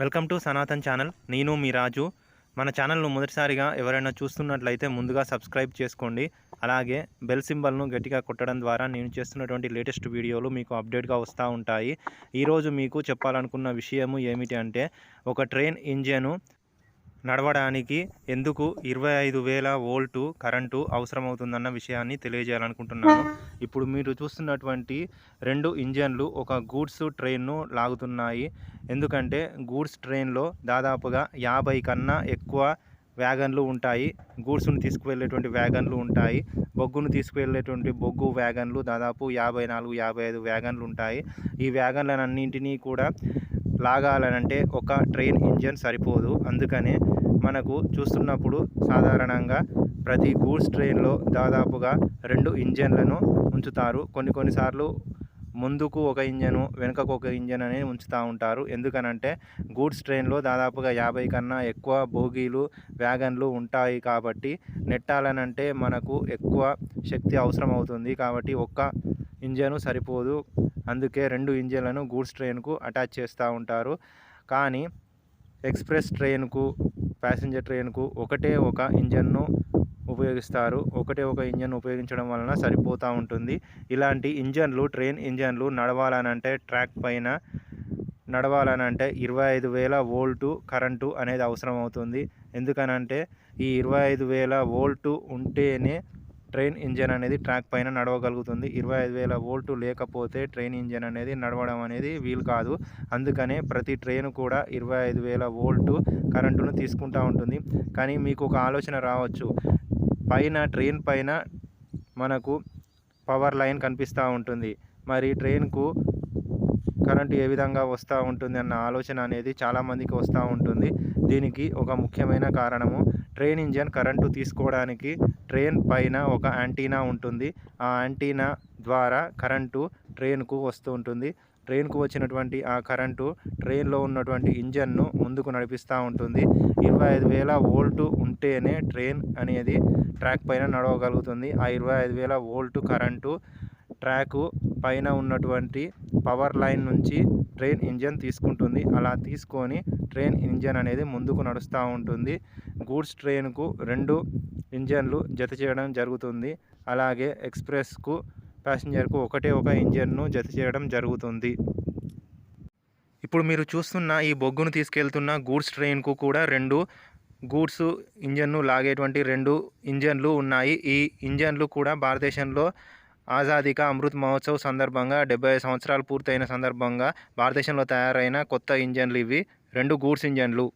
Welcome to Sanatan channel. నేను మీ రాజు. మన ఛానల్ను మొదటిసారిగా ఎవరైనా చూస్తున్నట్లయితే ముందుగా సబ్స్క్రైబ్ చేసుకోండి. అలాగే బెల్ సింబల్ను గట్టిగా కొట్టడం ద్వారా నేను చేస్తున్నటువంటి లేటెస్ట్ వీడియోలు మీకు అప్డేట్గా వస్తూ ఉంటాయి. ఈరోజు మీకు చెప్పాలనుకున్న విషయము ఏమిటి అంటే ఒక ట్రైన్ ఇంజను నడవడానికి ఎందుకు ఇరవై ఐదు వేల వోల్టు కరెంటు అవసరమవుతుందన్న విషయాన్ని తెలియజేయాలనుకుంటున్నాను. ఇప్పుడు మీరు చూస్తున్నటువంటి రెండు ఇంజన్లు ఒక గూడ్స్ ట్రైన్ను లాగుతున్నాయి. ఎందుకంటే గూడ్స్ ట్రైన్లో దాదాపుగా యాభై కన్నా ఎక్కువ వ్యాగన్లు ఉంటాయి. గూడ్స్ను తీసుకువెళ్ళేటువంటి వ్యాగన్లు ఉంటాయి. బొగ్గును తీసుకువెళ్ళేటువంటి బొగ్గు వ్యాగన్లు దాదాపు యాభై నాలుగు యాభై ఐదు వ్యాగన్లు ఉంటాయి. ఈ వ్యాగన్లన్నింటినీ కూడా లాగాలనంటే ఒక ట్రైన్ ఇంజన్ సరిపోదు. అందుకనే మనకు చూస్తున్నప్పుడు సాధారణంగా ప్రతి గూడ్స్ ట్రైన్లో దాదాపుగా రెండు ఇంజన్లను ఉంచుతారు. కొన్ని కొన్నిసార్లు ముందుకు ఒక ఇంజను వెనుకకు ఒక ఇంజన్ అనేది ఉంచుతూ ఉంటారు. ఎందుకనంటే గూడ్స్ ట్రైన్లో దాదాపుగా యాభై కన్నా ఎక్కువ బోగీలు వ్యాగన్లు ఉంటాయి కాబట్టి నెట్టాలనంటే మనకు ఎక్కువ శక్తి అవసరం అవుతుంది కాబట్టి ఒక్క ఇంజను సరిపోదు. అందుకే రెండు ఇంజన్లను గూడ్స్ ట్రైన్కు అటాచ్ చేస్తూ ఉంటారు. కానీ ఎక్స్ప్రెస్ ట్రైన్కు ప్యాసింజర్ ట్రైన్కు ఒకటే ఒక ఇంజన్ను ఉపయోగిస్తారు. ఒకటే ఒక ఇంజన్ ఉపయోగించడం వలన సరిపోతూ ఉంటుంది. ఇలాంటి ఇంజన్లు ట్రైన్ ఇంజన్లు నడవాలనంటే ట్రాక్ పైన నడవాలనంటే ఇరవై ఐదు వేల వోల్టు కరెంటు అనేది అవసరం అవుతుంది ఎందుకనంటే ఈ ఇరవై ఐదు వేల వోల్టు ఉంటేనే ట్రైన్ ఇంజన్ అనేది ట్రాక్ పైన నడవగలుగుతుంది. ఇరవై ఐదు వేల వోల్టు లేకపోతే ట్రైన్ ఇంజన్ అనేది నడవడం అనేది వీలు కాదు. అందుకనే ప్రతి ట్రైన్ కూడా ఇరవై ఐదు వేల వోల్టు కరెంటును తీసుకుంటూ ఉంటుంది. కానీ మీకు ఒక ఆలోచన రావచ్చు. పైన ట్రైన్ పైన మనకు పవర్ లైన్ కనిపిస్తూ ఉంటుంది. మరి ట్రైన్కు కరెంటు ఏ విధంగా వస్తూ ఉంటుంది అన్న ఆలోచన అనేది చాలామందికి వస్తూ ఉంటుంది. దీనికి ఒక ముఖ్యమైన కారణము ట్రైన్ ఇంజన్ కరెంటు తీసుకోవడానికి ట్రైన్ పైన ఒక యాంటీనా ఉంటుంది. ఆ యాంటీనా ద్వారా కరెంటు ట్రైన్కు వస్తూ ఉంటుంది. ట్రైన్కు వచ్చినటువంటి ఆ కరెంటు ట్రైన్లో ఉన్నటువంటి ఇంజన్ను ముందుకు నడిపిస్తూ ఉంటుంది. ఇరవై ఐదు వేల వోల్టు ఉంటేనే ట్రైన్ అనేది ట్రాక్ పైన నడవగలుగుతుంది. ఆ ఇరవై ఐదు వేల వోల్టు కరెంటు ట్రాకు పైన ఉన్నటువంటి పవర్ లైన్ నుంచి ట్రైన్ ఇంజన్ తీసుకుంటుంది. అలా తీసుకొని ట్రైన్ ఇంజన్ అనేది ముందుకు నడుస్తూ ఉంటుంది. గూడ్స్ ట్రైన్కు రెండు ఇంజన్లు జత చేయడం జరుగుతుంది. అలాగే ఎక్స్ప్రెస్కు ప్యాసింజర్కు ఒకటే ఒక ఇంజన్ను జత చేయడం జరుగుతుంది. ఇప్పుడు మీరు చూస్తున్న ఈ బొగ్గును తీసుకెళ్తున్న గూడ్స్ ట్రైన్కు కూడా రెండు గూడ్స్ ఇంజన్ను లాగేటువంటి రెండు ఇంజన్లు ఉన్నాయి. ఈ ఇంజన్లు కూడా భారతదేశంలో ఆజాదీ అమృత్ మహోత్సవ్ సందర్భంగా డెబ్బై సంవత్సరాలు పూర్తయిన సందర్భంగా భారతదేశంలో తయారైన కొత్త ఇంజన్లు ఇవి. రెండు గూడ్స్ ఇంజన్లు.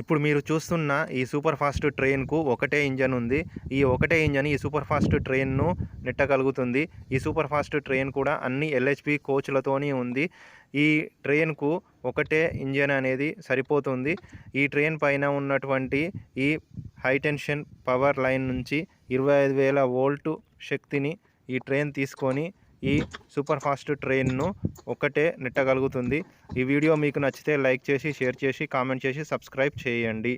ఇప్పుడు మీరు చూస్తున్న ఈ సూపర్ ఫాస్ట్ ట్రైన్కు ఒకటే ఇంజన్ ఉంది. ఈ ఒకటే ఇంజన్ ఈ సూపర్ ఫాస్ట్ ట్రైన్ను నెట్టగలుగుతుంది. ఈ సూపర్ ఫాస్ట్ ట్రైన్ కూడా అన్ని ఎల్హెచ్పి కోచ్లతోని ఉంది. ఈ ట్రైన్కు ఒకటే ఇంజన్ అనేది సరిపోతుంది. ఈ ట్రైన్ పైన ఉన్నటువంటి ఈ హైటెన్షన్ పవర్ లైన్ నుంచి ఇరవై ఐదు వేల వోల్టు శక్తిని ఈ ట్రైన్ తీసుకొని ఈ సూపర్ ఫాస్ట్ ట్రైన్ను ఒక్కటే నెట్టగలుగుతుంది. ఈ వీడియో మీకు నచ్చితే లైక్ చేసి షేర్ చేసి కామెంట్ చేసి సబ్స్క్రైబ్ చేయండి.